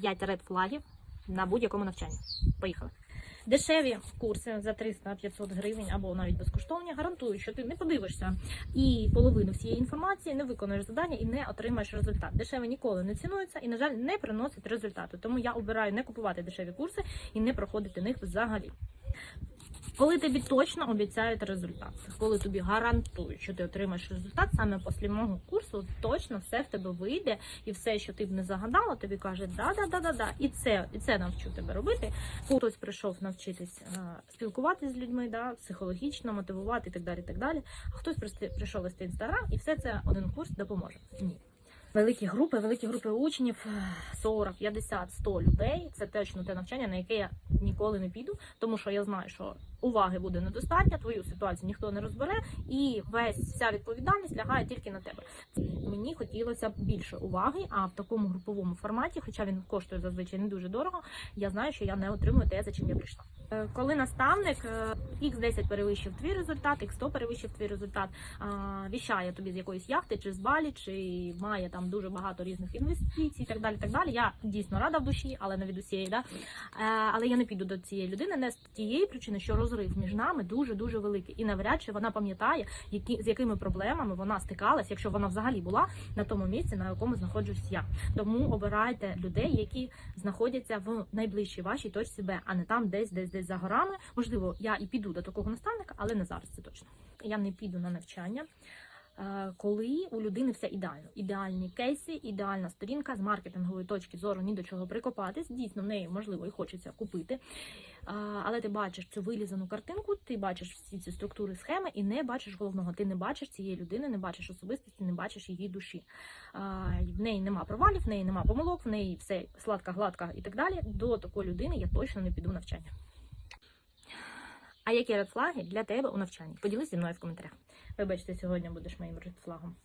5 ред флагів на будь-якому навчанні. Поїхали. Дешеві курси за 300-500 гривень або навіть безкоштовні гарантують, що ти не подивишся і половину всієї інформації, не виконуєш завдання і не отримаєш результат. Дешеві ніколи не цінуються і, на жаль, не приносять результату. Тому я обираю не купувати дешеві курси і не проходити них взагалі. Коли тобі точно обіцяють результат, коли тобі гарантують, що ти отримаєш результат, саме після мого курсу точно все в тебе вийде, і все, що ти б не загадала, тобі каже да, да, да, да, да. І це, і це навчу тебе робити. Хтось прийшов навчитись е, спілкуватися з людьми, да, психологічно мотивувати і так далі. і так далі. А хтось прийшов вести інстаграм, і все це один курс допоможе. Ні. Великі групи, великі групи учнів, е, 40, 50, 100 людей. Це точно те навчання, на яке я ніколи не піду, тому що я знаю, що уваги буде недостатньо, твою ситуацію ніхто не розбере, і весь вся відповідальність лягає тільки на тебе. Мені хотілося б більше уваги, а в такому груповому форматі, хоча він коштує зазвичай не дуже дорого, я знаю, що я не отримую те, за чим я прийшла. Е, Коли наставник X10 перевищив твій результат, X100 перевищив твій результат, віщає тобі з якоїсь яхти чи з балі, чи має там дуже багато різних інвестицій, і так далі. так далі. Я дійсно рада в душі, але не від усієї. Да? Е, Але я не піду до цієї людини не з тієї причини, що розрив між нами дуже дуже великий, і навряд чи вона пам'ятає, які з якими проблемами вона стикалась, якщо вона взагалі була на тому місці, на якому знаходжусь я. Тому обирайте людей, які знаходяться в найближчій вашій точці Б, а не там, десь, десь, десь за горами. Можливо, я і піду до такого наставника, але не зараз це точно. Я не піду на навчання. е, Коли у людини все ідеально, ідеальні кейси, ідеальна сторінка з маркетингової точки зору ні до чого прикопатись. Дійсно, в неї можливо і хочеться купити. Але ти бачиш цю вилізану картинку, ти бачиш всі ці структури схеми і не бачиш головного. Ти не бачиш цієї людини, не бачиш особистості, не бачиш її душі. В неї нема провалів, в неї нема помилок, в неї все сладка, гладка і так далі. До такої людини я точно не піду навчання. А які редфлаги для тебе у навчанні? Поділись зі мною в коментарях. Вибачте, сьогодні будеш моїм редфлагом.